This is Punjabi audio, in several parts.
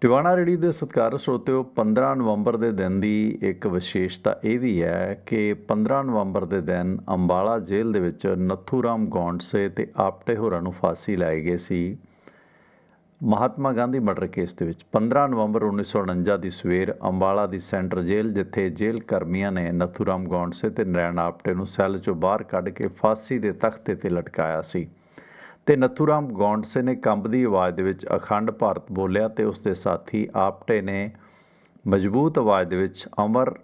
ਟਿਵਾਣਾ ਰੇਡੀ ਦੇ ਸਤਿਕਾਰ ਸਰੋਤਿਓ 15 ਨਵੰਬਰ ਦੇ ਦਿਨ ਦੀ ਇੱਕ ਵਿਸ਼ੇਸ਼ਤਾ ਇਹ ਵੀ ਹੈ ਕਿ 15 ਨਵੰਬਰ ਦੇ ਦਿਨ ਅੰਬਾਲਾ ਜੇਲ੍ਹ ਦੇ ਵਿੱਚ ਨਥੂਰਾਮ ਗੌਂਡਸੇ ਤੇ ਆਪਟੇ ਹੋਰਾਂ ਨੂੰ ਫਾਂਸੀ ਲਾਏ ਗਏ ਸੀ। ਮਹਾਤਮਾ ਗਾਂਧੀ ਮਰਡਰ ਕੇਸ ਦੇ ਵਿੱਚ 15 ਨਵੰਬਰ 1949 ਦੀ ਸਵੇਰ ਅੰਬਾਲਾ ਦੀ ਸੈਂਟਰ ਜੇਲ੍ਹ ਜਿੱਥੇ ਜੇਲ੍ਹ ਕਰਮੀਆਂ ਨੇ ਨੱਥੂਰਾਮ ਗੌਂਡਸੇ ਤੇ ਨਰੈਣ ਆਪਟੇ ਨੂੰ ਸੈੱਲ ਚੋਂ ਬਾਹਰ ਕੱਢ ਕੇ ਫਾਂਸੀ ਦੇ ਤਖਤੇ ਤੇ ਲਟਕਾਇਆ ਸੀ। ਤੇ ਨੱਥੂਰਾਮ ਗੌਂਡਸੇ ਨੇ ਕੰਬਦੀ ਆਵਾਜ਼ ਦੇ ਵਿੱਚ ਅਖੰਡ ਭਾਰਤ ਬੋਲਿਆ ਤੇ ਉਸ ਦੇ ਸਾਥੀ ਆਪਟੇ ਨੇ ਮਜ਼ਬੂਤ ਆਵਾਜ਼ ਦੇ ਵਿੱਚ ਅਮਰ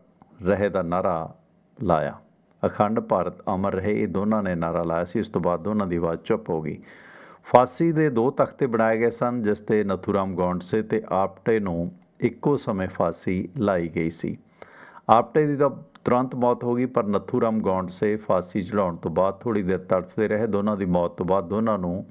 ਰਹੇ ਦਾ ਨਾਰਾ ਲਾਇਆ। ਅਖੰਡ ਭਾਰਤ, ਅਮਰ ਰਹੇ, ਇਹ ਦੋਨਾਂ ਨੇ ਨਾਰਾ ਲਾਇਆ ਸੀ। ਇਸ ਤੋਂ ਬਾਅਦ ਦੋਨਾਂ ਦੀ ਆਵਾਜ਼ ਚੁੱਪ ਹੋ ਗਈ। ਫਾਂਸੀ ਦੇ ਦੋ ਤਖਤੇ ਬਣਾਏ ਗਏ ਸਨ, ਜਿਸ ਤੇ ਨਥੂਰਾਮ ਗੌਂਡਸੇ ਤੇ ਆਪਟੇ ਨੂੰ ਇੱਕੋ ਸਮੇਂ ਫਾਂਸੀ ਲਾਈ ਗਈ ਸੀ। ਆਪਟੇ ਦੀ ਤਾਂ ਤੁਰੰਤ ਮੌਤ ਹੋ ਗਈ, ਪਰ ਨਥੂਰਾਮ ਗੌਂਡਸੇ ਫਾਂਸੀ ਚੜਾਉਣ ਤੋਂ ਬਾਅਦ ਥੋੜੀ ਦੇਰ ਤੜਫਦੇ ਰਹੇ। ਦੋਨਾਂ ਦੀ ਮੌਤ ਤੋਂ ਬਾਅਦ ਦੋਨਾਂ ਨੂੰ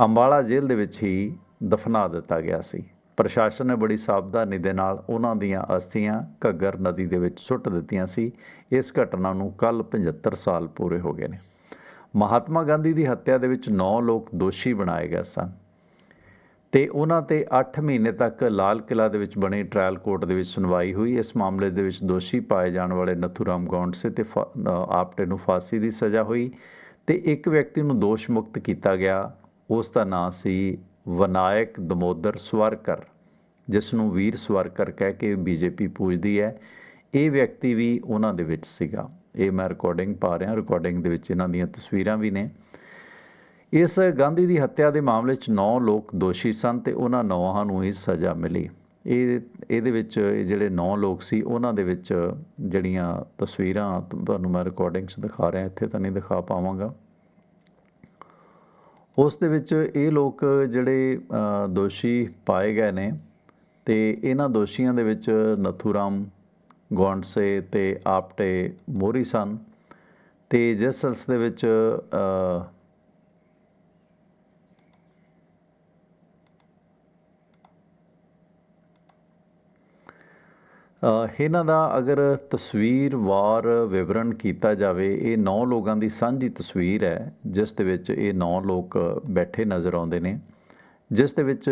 ਅੰਬਾਲਾ ਜੇਲ੍ਹ ਦੇ ਵਿੱਚ ਹੀ ਦਫਨਾ ਦਿੱਤਾ ਗਿਆ ਸੀ। ਪ੍ਰਸ਼ਾਸਨ ਨੇ ਬੜੀ ਸਾਵਧਾਨੀ ਦੇ ਨਾਲ ਉਹਨਾਂ ਦੀਆਂ ਅਸਥੀਆਂ ਘੱਗਰ ਨਦੀ ਦੇ ਵਿੱਚ ਸੁੱਟ ਦਿੱਤੀਆਂ ਸੀ। ਇਸ ਘਟਨਾ ਨੂੰ ਕੱਲ 75 ਸਾਲ ਪੂਰੇ ਹੋ ਗਏ ਨੇ। ਮਹਾਤਮਾ ਗਾਂਧੀ ਦੀ ਹੱਤਿਆ ਦੇ ਵਿੱਚ 9 ਲੋਕ ਦੋਸ਼ੀ ਬਣਾਏ ਗਏ ਸਨ। ਤੇ ਉਹਨਾਂ ਤੇ 8 ਮਹੀਨੇ ਤੱਕ ਲਾਲ ਕਿਲਾ ਦੇ ਵਿੱਚ ਬਣੀ ਟ੍ਰਾਇਲ ਕੋਰਟ ਦੇ ਵਿੱਚ ਸੁਣਵਾਈ ਹੋਈ। ਇਸ ਮਾਮਲੇ ਦੇ ਵਿੱਚ ਦੋਸ਼ੀ ਪਾਏ ਜਾਣ ਵਾਲੇ ਨਥੂਰਾਮ ਗੌਂਡਸੇ ਤੇ ਫਾ- ਆਪਟੇ ਨੂੰ ਫਾਂਸੀ ਦੀ ਸਜ਼ਾ ਹੋਈ ਤੇ ਇੱਕ ਵਿਅਕਤੀ ਨੂੰ ਦੋਸ਼ ਮੁਕਤ ਕੀਤਾ ਗਿਆ। ਉਸ ਦਾ ਨਾਂ ਸੀ ਵਿਨਾਇਕ ਦਮੋਦਰ ਸਵਰਕਰ, ਜਿਸ ਨੂੰ ਵੀਰ ਸਵਰਕਰ ਕਹਿ ਕੇ ਬੀਜੇਪੀ ਪੂਜਦੀ ਹੈ। ਇਹ ਵਿਅਕਤੀ ਵੀ ਉਹਨਾਂ ਦੇ ਵਿੱਚ ਸੀਗਾ। ਇਹ ਮੈਂ ਰਿਕਾਰਡਿੰਗ ਪਾ ਰਿਹਾ। ਰਿਕਾਰਡਿੰਗ ਦੇ ਵਿੱਚ ਇਹਨਾਂ ਦੀਆਂ ਤਸਵੀਰਾਂ ਵੀ ਨੇ। ਇਸ ਗਾਂਧੀ ਦੀ ਹੱਤਿਆ ਦੇ ਮਾਮਲੇ 'ਚ 9 ਲੋਕ ਦੋਸ਼ੀ ਸਨ ਤੇ ਉਹਨਾਂ ਨੌਹਾਂ ਨੂੰ ਹੀ ਸਜ਼ਾ ਮਿਲੀ। ਇਹ, ਇਹਦੇ ਵਿੱਚ ਇਹ ਜਿਹੜੇ 9 ਲੋਕ ਸੀ, ਉਹਨਾਂ ਦੇ ਵਿੱਚ ਜਿਹੜੀਆਂ ਤਸਵੀਰਾਂ ਤੁਹਾਨੂੰ ਮੈਂ ਰਿਕਾਰਡਿੰਗ 'ਚ ਦਿਖਾ ਰਿਹਾ, ਇੱਥੇ ਤਾਂ ਨਹੀਂ ਦਿਖਾ ਪਾਵਾਂਗਾ। ਉਸ ਦੇ ਵਿੱਚ ਇਹ ਲੋਕ ਜਿਹੜੇ ਦੋਸ਼ੀ ਪਾਏ ਗਏ ਨੇ ਤੇ ਇਹਨਾਂ ਦੋਸ਼ੀਆਂ ਦੇ ਵਿੱਚ ਨਥੂਰਾਮ ਗੌਂਡਸੇ ਤੇ ਆਪਟੇ ਮੋਰੀ ਸਨ ਤੇ ਜਿਸ ਸਿਲਸਿਲੇ ਵਿੱਚ ਇਹਨਾਂ ਦਾ ਅਗਰ ਤਸਵੀਰਵਾਰ ਵਿਵਰਣ ਕੀਤਾ ਜਾਵੇ, ਇਹ ਨੌ ਲੋਕਾਂ ਦੀ ਸਾਂਝੀ ਤਸਵੀਰ ਹੈ, ਜਿਸ ਦੇ ਵਿੱਚ ਇਹ ਨੌ ਲੋਕ ਬੈਠੇ ਨਜ਼ਰ ਆਉਂਦੇ ਨੇ। ਜਿਸ ਦੇ ਵਿੱਚ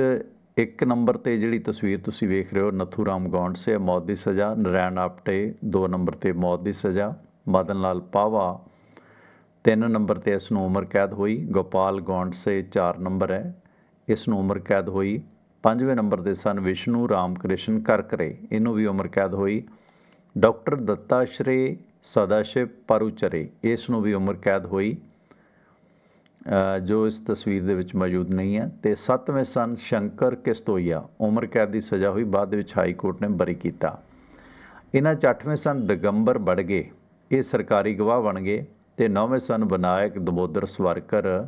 ਇੱਕ ਨੰਬਰ ਤੇ ਜਿਹੜੀ ਤਸਵੀਰ ਤੁਸੀਂ ਵੇਖ ਰਹੇ ਹੋ ਨਥੂਰਾਮ ਗੌਂਡਸੇ ਮੌਤ ਦੀ ਸਜ਼ਾ, ਨਰੈਣ ਆਪਟੇ 2 ਨੰਬਰ ਤੇ ਮੌਤ ਦੀ ਸਜ਼ਾ, ਮਦਨ ਲਾਲ ਪਾਵਾ। 3 ਨੰਬਰ ਤੇ ਇਸ ਨੂੰ ਉਮਰ ਕੈਦ ਹੋਈ, ਗੋਪਾਲ ਗੌਂਡਸੇ 4 ਨੰਬਰ ਹੈ, ਇਸ ਨੂੰ ਉਮਰ ਕੈਦ ਹੋਈ। ਪੰਜਵੇਂ ਨੰਬਰ ਦੇ ਸਨ ਵਿਸ਼ਨੂੰ ਰਾਮ ਕ੍ਰਿਸ਼ਨ ਕਰਕਰੇ। ਇਹਨੂੰ ਵੀ ਉਮਰ ਕੈਦ ਹੋਈ। ਡਾਕਟਰ ਦੱਤਾਸ਼ਰੇ ਸਦਾਸ਼ਿਵ ਪਰੂਚਰੇ ਇਸ ਨੂੰ ਵੀ ਉਮਰ ਕੈਦ ਹੋਈ ਜੋ ਇਸ ਤਸਵੀਰ ਦੇ ਵਿੱਚ ਮੌਜੂਦ ਨਹੀਂ ਹੈ। ਤੇ ਸੱਤਵੇਂ ਸਨ ਸ਼ੰਕਰ ਕਿਸਤੋਈਆ। ਉਮਰ ਕੈਦ ਦੀ ਸਜ਼ਾ ਹੋਈ, ਬਾਅਦ ਵਿੱਚ ਹਾਈ ਕੋਰਟ ਨੇ ਬਰੀ ਕੀਤਾ। ਇਹਨਾਂ 'ਚ ਅੱਠਵੇਂ ਸਨ ਦਗੰਬਰ ਬੜਗੇ। ਇਹ ਸਰਕਾਰੀ ਗਵਾਹ ਬਣ ਗਏ। ਤੇ ਨੌਵੇਂ ਸਨ ਵਿਨਾਇਕ ਦਮੋਦਰ ਸਵਰਕਰ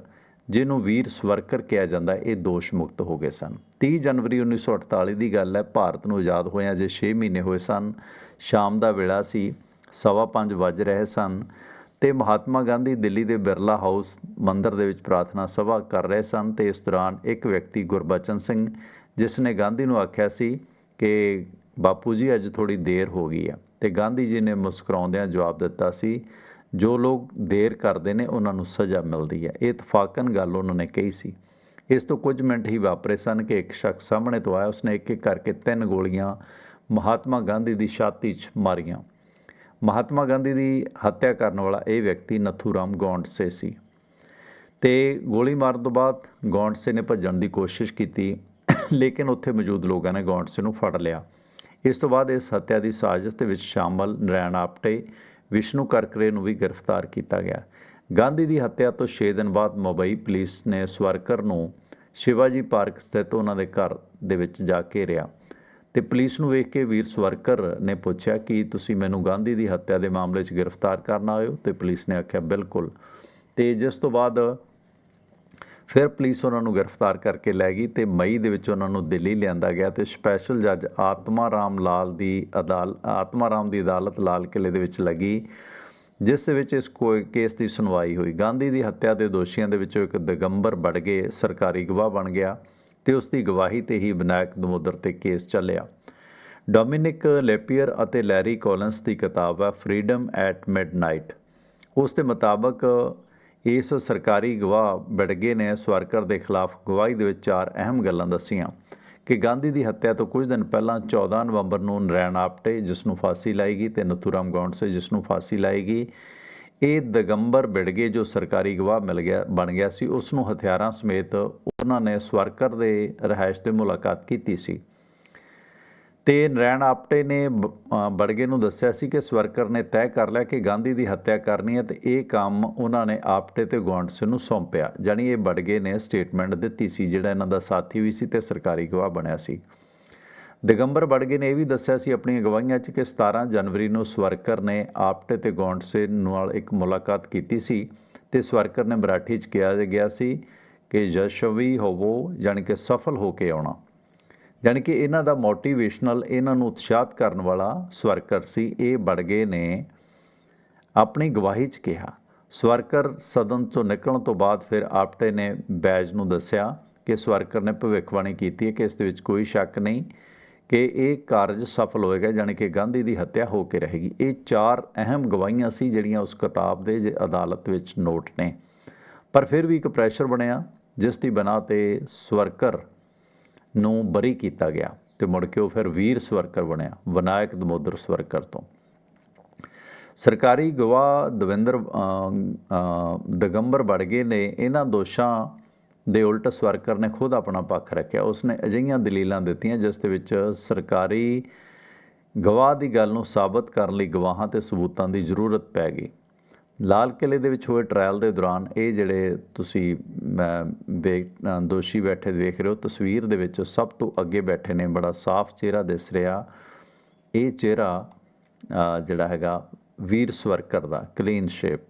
ਜਿਹਨੂੰ ਵੀਰ ਸਵਰਕਰ ਕਿਹਾ ਜਾਂਦਾ ਇਹ ਦੋਸ਼ ਮੁਕਤ ਹੋ ਗਏ ਸਨ। 30 ਜਨਵਰੀ 1948 ਦੀ ਗੱਲ ਹੈ, ਭਾਰਤ ਨੂੰ ਆਜ਼ਾਦ ਹੋਇਆ ਜੇ 6 ਮਹੀਨੇ ਹੋਏ ਸਨ, ਸ਼ਾਮ ਦਾ ਵੇਲਾ ਸੀ, ਸਵਾ ਪੰਜ ਵੱਜ ਰਹੇ ਸਨ ਤੇ ਮਹਾਤਮਾ ਗਾਂਧੀ ਦਿੱਲੀ ਦੇ ਬਿਰਲਾ ਹਾਊਸ ਮੰਦਿਰ ਦੇ ਵਿੱਚ ਪ੍ਰਾਰਥਨਾ ਸਭਾ ਕਰ ਰਹੇ ਸਨ ਤੇ ਇਸ ਦੌਰਾਨ ਇੱਕ ਵਿਅਕਤੀ ਗੁਰਬਚਨ ਸਿੰਘ, ਜਿਸ ਨੇ ਗਾਂਧੀ ਨੂੰ ਆਖਿਆ ਸੀ ਕਿ ਬਾਪੂ ਜੀ, ਅੱਜ ਥੋੜੀ ਦੇਰ ਹੋ ਗਈ ਹੈ ਤੇ ਗਾਂਧੀ ਜੀ ਨੇ ਮੁਸਕਰਾਉਂਦਿਆਂ ਜਵਾਬ ਦਿੱਤਾ ਸੀ ਜੋ ਲੋਕ ਦੇਰ ਕਰਦੇ ਨੇ, ਉਹਨਾਂ ਨੂੰ ਸਜ਼ਾ ਮਿਲਦੀ ਹੈ। ਇਹ ਇਤਫਾਕਨ ਗੱਲ ਉਹਨਾਂ ਨੇ ਕਹੀ ਸੀ। ਇਸ ਤੋਂ ਕੁਝ ਮਿੰਟ ਹੀ ਵਾਪਰੇ ਸਨ ਕਿ ਇੱਕ ਸ਼ਖਸ ਸਾਹਮਣੇ ਤੋਂ ਆਇਆ। ਉਸਨੇ ਇੱਕ ਇੱਕ ਕਰਕੇ ਤਿੰਨ ਗੋਲੀਆਂ ਮਹਾਤਮਾ ਗਾਂਧੀ ਦੀ ਛਾਤੀ 'ਚ ਮਾਰੀਆਂ। ਮਹਾਤਮਾ ਗਾਂਧੀ ਦੀ ਹੱਤਿਆ ਕਰਨ ਵਾਲਾ ਇਹ ਵਿਅਕਤੀ ਨਥੂਰਾਮ ਗੌਂਡਸੇ ਸੀ। ਤੇ ਗੋਲੀ ਮਾਰਨ ਤੋਂ ਬਾਅਦ ਗੌਂਡਸੇ ਨੇ ਭੱਜਣ ਦੀ ਕੋਸ਼ਿਸ਼ ਕੀਤੀ, ਲੇਕਿਨ ਉੱਥੇ ਮੌਜੂਦ ਲੋਕਾਂ ਨੇ ਗੌਂਡਸੇ ਨੂੰ ਫੜ ਲਿਆ। ਇਸ ਤੋਂ ਬਾਅਦ ਇਸ ਹੱਤਿਆ ਦੀ ਸਾਜ਼ਿਸ਼ ਦੇ ਵਿੱਚ ਸ਼ਾਮਲ ਨਰੈਣ ਆਪਟੇ ਵਿਸ਼ਨੂੰ ਕਰਕਰੇ ਨੂੰ ਵੀ ਗ੍ਰਿਫਤਾਰ ਕੀਤਾ ਗਿਆ। ਗਾਂਧੀ ਦੀ ਹੱਤਿਆ ਤੋਂ 6 ਦਿਨ ਬਾਅਦ ਮੁੰਬਈ ਪੁਲਿਸ ਨੇ ਸਵਰਕਰ ਨੂੰ ਸ਼ਿਵਾਜੀ ਪਾਰਕ ਸਥਿਤ ਉਹਨਾਂ ਦੇ ਘਰ ਦੇ ਵਿੱਚ ਜਾ ਘੇਰਿਆ ਤੇ ਪੁਲਿਸ ਨੂੰ ਵੇਖ ਕੇ ਵੀਰ ਸਵਰਕਰ ਨੇ ਪੁੱਛਿਆ ਕਿ ਤੁਸੀਂ ਮੈਨੂੰ ਗਾਂਧੀ ਦੀ ਹੱਤਿਆ ਦੇ ਮਾਮਲੇ 'ਚ ਗ੍ਰਿਫਤਾਰ ਕਰਨ ਆਏ ਹੋ ਤੇ ਪੁਲਿਸ ਨੇ ਆਖਿਆ, ਬਿਲਕੁਲ। ਤੇ ਜਿਸ ਤੋਂ ਬਾਅਦ ਫਿਰ ਪੁਲਿਸ ਉਹਨਾਂ ਨੂੰ ਗ੍ਰਿਫਤਾਰ ਕਰਕੇ ਲੈ ਗਈ ਤੇ ਮਈ ਦੇ ਵਿੱਚ ਉਹਨਾਂ ਨੂੰ ਦਿੱਲੀ ਲਿਆਂਦਾ ਗਿਆ ਤੇ ਸਪੈਸ਼ਲ ਜੱਜ ਆਤਮਾ ਰਾਮ ਲਾਲ ਦੀ ਅਦਾਲ, ਆਤਮਾ ਰਾਮ ਦੀ ਅਦਾਲਤ ਲਾਲ ਕਿਲੇ ਦੇ ਵਿੱਚ ਲੱਗੀ, ਜਿਸ ਦੇ ਵਿੱਚ ਇਸ ਕੋਈ ਕੇਸ ਦੀ ਸੁਣਵਾਈ ਹੋਈ। ਗਾਂਧੀ ਦੀ ਹੱਤਿਆ ਦੇ ਦੋਸ਼ੀਆਂ ਦੇ ਵਿੱਚੋਂ ਇੱਕ ਦਿਗੰਬਰ ਬੜਗੇ ਸਰਕਾਰੀ ਗਵਾਹ ਬਣ ਗਿਆ ਤੇ ਉਸ ਦੀ ਗਵਾਹੀ ਤੇ ਹੀ ਵਿਨਾਇਕ ਦਮੋਦਰ ਤੇ ਕੇਸ ਚੱਲਿਆ। ਡੋਮਿਨਿਕ ਲੈਪੀਅਰ ਅਤੇ ਲੈਰੀ ਕੋਲਨਸ ਦੀ ਕਿਤਾਬ ਹੈ ਫਰੀडम ਐਟ ਮਿਡਨਾਈਟ ਉਸ ਦੇ ਮੁਤਾਬਕ ਇਸ ਸਰਕਾਰੀ ਗਵਾਹ ਬੜਗੇ ਨੇ ਸਵਰਕਰ ਦੇ ਖਿਲਾਫ ਗਵਾਹੀ ਦੇ ਵਿੱਚ ਚਾਰ ਅਹਿਮ ਗੱਲਾਂ ਦੱਸੀਆਂ। ਕਿ ਗਾਂਧੀ ਦੀ ਹੱਤਿਆ ਤੋਂ ਕੁਝ ਦਿਨ ਪਹਿਲਾਂ 14 ਨਵੰਬਰ ਨੂੰ ਨਰੈਣ ਆਪਟੇ ਜਿਸ ਨੂੰ ਫਾਂਸੀ ਲਾਈ ਗਈ ਤੇ ਨਥੂਰਾਮ ਗੌਂਡਸੇ ਜਿਸ ਨੂੰ ਫਾਂਸੀ ਲਾਏਗੀ, ਇਹ ਦਗੰਬਰ ਬਿੜਗੇ ਜੋ ਸਰਕਾਰੀ ਗਵਾਹ ਮਿਲ ਗਿਆ, ਬਣ ਗਿਆ ਸੀ ਉਸ ਨੂੰ ਹਥਿਆਰਾਂ ਸਮੇਤ ਉਹਨਾਂ ਨੇ ਸਵਰਕਰ ਦੇ ਰਿਹਾਇਸ਼ ਤੇ ਮੁਲਾਕਾਤ ਕੀਤੀ ਸੀ। ਤੇ ਨਰੈਣ ਆਪਟੇ ਨੇ ਬ- ਬੜਗੇ ਨੂੰ ਦੱਸਿਆ ਸੀ ਕਿ ਸਵਰਕਰ ਨੇ ਤੈਅ ਕਰ ਲਿਆ ਕਿ ਗਾਂਧੀ ਦੀ ਹੱਤਿਆ ਕਰਨੀ ਹੈ ਤੇ ਇਹ ਕੰਮ ਉਹਨਾਂ ਨੇ ਆਪਟੇ ਤੇ ਗੌਂਡਸੇ ਨੂੰ ਸੌਂਪਿਆ। ਜਾਣੀ ਇਹ ਬੜਗੇ ਨੇ ਸਟੇਟਮੈਂਟ ਦਿੱਤੀ ਸੀ, ਜਿਹੜਾ ਇਹਨਾਂ ਦਾ ਸਾਥੀ ਵੀ ਸੀ ਤੇ ਸਰਕਾਰੀ ਗਵਾਹ ਬਣਿਆ ਸੀ। ਦਿਗੰਬਰ ਬੜਗੇ ਨੇ ਇਹ ਵੀ ਦੱਸਿਆ ਸੀ ਆਪਣੀਆਂ ਗਵਾਹੀਆਂ 'ਚ ਕਿ 17 ਜਨਵਰੀ ਨੂੰ ਸਵਰਕਰ ਨੇ ਆਪਟੇ ਤੇ ਗੌਂਡਸੇ ਨਾਲ ਇੱਕ ਮੁਲਾਕਾਤ ਕੀਤੀ ਸੀ ਤੇ ਸਵਰਕਰ ਨੇ ਮਰਾਠੀ 'ਚ ਕਿਹਾ ਗਿਆ ਸੀ ਕਿ ਯਸ਼ਵੀ ਹੋਵੋ, ਜਾਣੀ ਕਿ ਸਫਲ ਹੋ ਕੇ ਆਉਣਾ। ਜਾਣੀ ਕਿ ਇਹਨਾਂ ਦਾ ਮੋਟੀਵੇਸ਼ਨਲ ਇਹਨਾਂ ਨੂੰ ਉਤਸ਼ਾਹਤ ਕਰਨ ਵਾਲਾ ਸਵਰਕਰ ਸੀ, ਇਹ ਬੜਗੇ ਨੇ ਆਪਣੀ ਗਵਾਹੀ 'ਚ ਕਿਹਾ। ਸਵਰਕਰ ਸਦਨ ਤੋਂ ਨਿਕਲਣ ਤੋਂ ਬਾਅਦ ਫਿਰ ਆਪਟੇ ਨੇ ਬੈਜ ਨੂੰ ਦੱਸਿਆ ਕਿ ਸਵਰਕਰ ਨੇ ਭਵਿੱਖਬਾਣੀ ਕੀਤੀ ਹੈ ਕਿ ਇਸ ਦੇ ਵਿੱਚ ਕੋਈ ਸ਼ੱਕ ਨਹੀਂ ਕਿ ਇਹ ਕਾਰਜ ਸਫਲ ਹੋਏਗਾ, ਜਾਣੀ ਕਿ ਗਾਂਧੀ ਦੀ ਹੱਤਿਆ ਹੋ ਕੇ ਰਹੇਗੀ। ਇਹ ਚਾਰ ਅਹਿਮ ਗਵਾਹੀਆਂ ਸੀ ਜਿਹੜੀਆਂ ਉਸ ਕਿਤਾਬ ਦੇ ਜ- ਅਦਾਲਤ ਵਿੱਚ ਨੋਟ ਨੇ। ਪਰ ਫਿਰ ਵੀ ਇੱਕ ਪ੍ਰੈਸ਼ਰ ਬਣਿਆ, ਜਿਸ ਦੀ ਬਣਾ ਤੇ ਸਵਰਕਰ ਨੂੰ ਬਰੀ ਕੀਤਾ ਗਿਆ ਤੇ ਮੁੜ ਕੇ ਉਹ ਫਿਰ ਵੀਰ ਸਵਰਕਰ ਬਣਿਆ ਵਿਨਾਇਕ ਦਮੋਦਰ ਸਵਰਕਰ ਤੋਂ। ਸਰਕਾਰੀ ਗਵਾਹ ਦਵਿੰਦਰ ਅਮ, ਦਿਗੰਬਰ ਬੜਗੇ ਨੇ ਇਹਨਾਂ ਦੋਸ਼ਾਂ ਦੇ ਉਲਟ ਸਵਰਕਰ ਨੇ ਖੁਦ ਆਪਣਾ ਪੱਖ ਰੱਖਿਆ। ਉਸਨੇ ਅਜਿਹੀਆਂ ਦਲੀਲਾਂ ਦਿੱਤੀਆਂ ਜਿਸ ਦੇ ਵਿੱਚ ਸਰਕਾਰੀ ਗਵਾਹ ਦੀ ਗੱਲ ਨੂੰ ਸਾਬਤ ਕਰਨ ਲਈ ਗਵਾਹਾਂ ਤੇ ਸਬੂਤਾਂ ਦੀ ਜ਼ਰੂਰਤ ਪੈ ਗਈ। ਲਾਲ ਕਿਲੇ ਦੇ ਵਿੱਚ ਹੋਏ ਟ੍ਰਾਇਲ ਦੇ ਦੌਰਾਨ ਇਹ ਜਿਹੜੇ ਤੁਸੀਂ ਮੈਂ ਬੇ- ਦੋਸ਼ੀ ਬੈਠੇ ਦੇਖ ਰਹੇ ਹੋ, ਤਸਵੀਰ ਦੇ ਵਿੱਚ ਸਭ ਤੋਂ ਅੱਗੇ ਬੈਠੇ ਨੇ, ਬੜਾ ਸਾਫ਼ ਚਿਹਰਾ ਦਿਸ ਰਿਹਾ। ਇਹ ਚਿਹਰਾ ਜਿਹੜਾ ਹੈਗਾ ਵੀਰ ਸਵਰਕਰ ਦਾ ਕਲੀਨ ਸ਼ੇਪ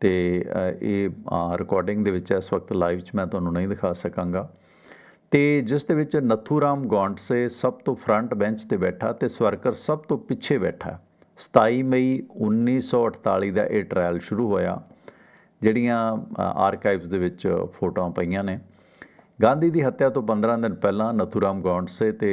ਤੇ ਇਹ ਰਿਕਾਰਡਿੰਗ ਦੇ ਵਿੱਚ ਇਸ ਵਕਤ ਲਾਈਵ 'ਚ ਮੈਂ ਤੁਹਾਨੂੰ ਨਹੀਂ ਦਿਖਾ ਸਕਾਂਗਾ। ਤੇ ਜਿਸ ਦੇ ਵਿੱਚ ਨਥੂਰਾਮ ਗੌਂਟਸੇ ਸਭ ਤੋਂ ਫਰੰਟ ਬੈਂਚ ਤੇ ਬੈਠਾ ਤੇ ਸਵਰਕਰ ਸਭ ਤੋਂ ਪਿੱਛੇ ਬੈਠਾ। 27 ਮਈ 1948 ਦਾ ਇਹ ਟ੍ਰਾਇਲ ਸ਼ੁਰੂ ਹੋਇਆ, ਜਿਹੜੀਆਂ ਆਰਕਾਈਵਸ ਦੇ ਵਿੱਚ ਫੋਟੋਆਂ ਪਈਆਂ ਨੇ। ਗਾਂਧੀ ਦੀ ਹੱਤਿਆ ਤੋਂ 15 ਦਿਨ ਪਹਿਲਾਂ ਨਥੂਰਾਮ ਗੌਂਡਸੇ ਤੇ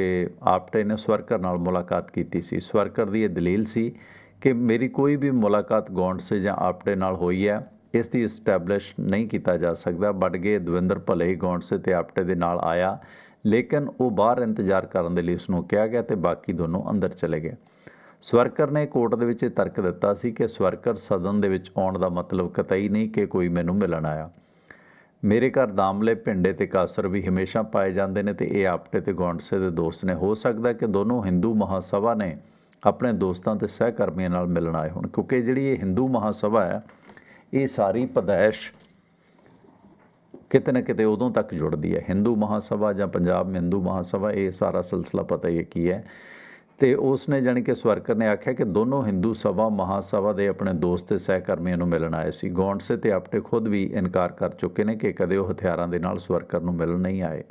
ਆਪਟੇ ਨੇ ਸਵਰਕਰ ਨਾਲ ਮੁਲਾਕਾਤ ਕੀਤੀ ਸੀ। ਸਵਰਕਰ ਦੀ ਇਹ ਦਲੀਲ ਸੀ ਕਿ ਮੇਰੀ ਕੋਈ ਵੀ ਮੁਲਾਕਾਤ ਗੌਂਡਸੇ ਜਾਂ ਆਪਟੇ ਨਾਲ ਹੋਈ ਹੈ, ਇਸ ਦੀ ਐਸਟੈਬਲਿਸ਼ ਨਹੀਂ ਕੀਤਾ ਜਾ ਸਕਦਾ। ਬਟ ਗਏ ਦਵਿੰਦਰ ਭਲੇ ਹੀ ਗੌਂਡਸੇ ਤੇ ਆਪਟੇ ਦੇ ਨਾਲ ਆਇਆ, ਲੇਕਿਨ ਉਹ ਬਾਹਰ ਇੰਤਜ਼ਾਰ ਕਰਨ ਦੇ ਲਈ ਉਸ ਨੂੰ ਕਿਹਾ ਗਿਆ ਤੇ ਬਾਕੀ ਦੋਨੋਂ ਅੰਦਰ ਚਲੇ ਗਏ। ਸਵਰਕਰ ਨੇ ਕੋਰਟ ਦੇ ਵਿੱਚ ਇਹ ਤਰਕ ਦਿੱਤਾ ਸੀ ਕਿ ਸਵਰਕਰ ਸਦਨ ਦੇ ਵਿੱਚ ਆਉਣ ਦਾ ਮਤਲਬ ਕਤਈ ਨਹੀਂ ਕਿ ਕੋਈ ਮੈਨੂੰ ਮਿਲਣ ਆਇਆ। ਮੇਰੇ ਘਰ ਦਾਮਲੇ ਪਿੰਡੇ ਤੇ ਕਾਸਰ ਵੀ ਹਮੇਸ਼ਾ ਪਾਏ ਜਾਂਦੇ ਨੇ ਤੇ ਇਹ ਆਪਟੇ ਤੇ ਗੌਂਡਸੇ ਦੇ ਦੋਸਤ ਨੇ। ਹੋ ਸਕਦਾ ਕਿ ਦੋਨੋਂ ਹਿੰਦੂ ਮਹਾਸਭਾ ਨੇ ਆਪਣੇ ਦੋਸਤਾਂ ਤੇ ਸਹਿਕਰਮੀਆਂ ਨਾਲ ਮਿਲਣ ਆਏ ਹੋਣ, ਕਿਉਂਕਿ ਜਿਹੜੀ ਇਹ ਹਿੰਦੂ ਮਹਾਸਭਾ ਹੈ, ਇਹ ਸਾਰੀ ਪਦੈਸ਼ ਕਿਤੇ ਨਾ ਕਿਤੇ ਉਦੋਂ ਤੱਕ ਜੁੜਦੀ ਹੈ। ਹਿੰਦੂ ਮਹਾਸਭਾ ਜਾਂ ਪੰਜਾਬ ਹਿੰਦੂ ਮਹਾਸਭਾ, ਇਹ ਸਾਰਾ ਸਿਲਸਿਲਾ ਪਤਾ ਹੀ ਹੈ ਕੀ ਹੈ। ਤੇ ਉਸ ਨੇ ਜਾਣੀ ਕਿ ਸਵਰਕਰ ਨੇ ਆਖਿਆ ਕਿ ਦੋਨੋਂ ਹਿੰਦੂ ਸਭਾ, ਮਹਾਸਭਾ ਦੇ ਆਪਣੇ ਦੋਸਤ ਤੇ ਸਹਿਕਰਮੀਆਂ ਨੂੰ ਮਿਲਣ ਆਏ ਸੀ। ਗੌਂਡਸੇ ਤੇ ਆਪਟੇ ਖੁਦ ਵੀ ਇਨਕਾਰ ਕਰ ਚੁੱਕੇ ਨੇ ਕਿ ਕਦੇ ਉਹ ਹਥਿਆਰਾਂ ਦੇ ਨਾਲ ਸਵਰਕਰ ਨੂੰ ਮਿਲਣ ਨਹੀਂ ਆਏ।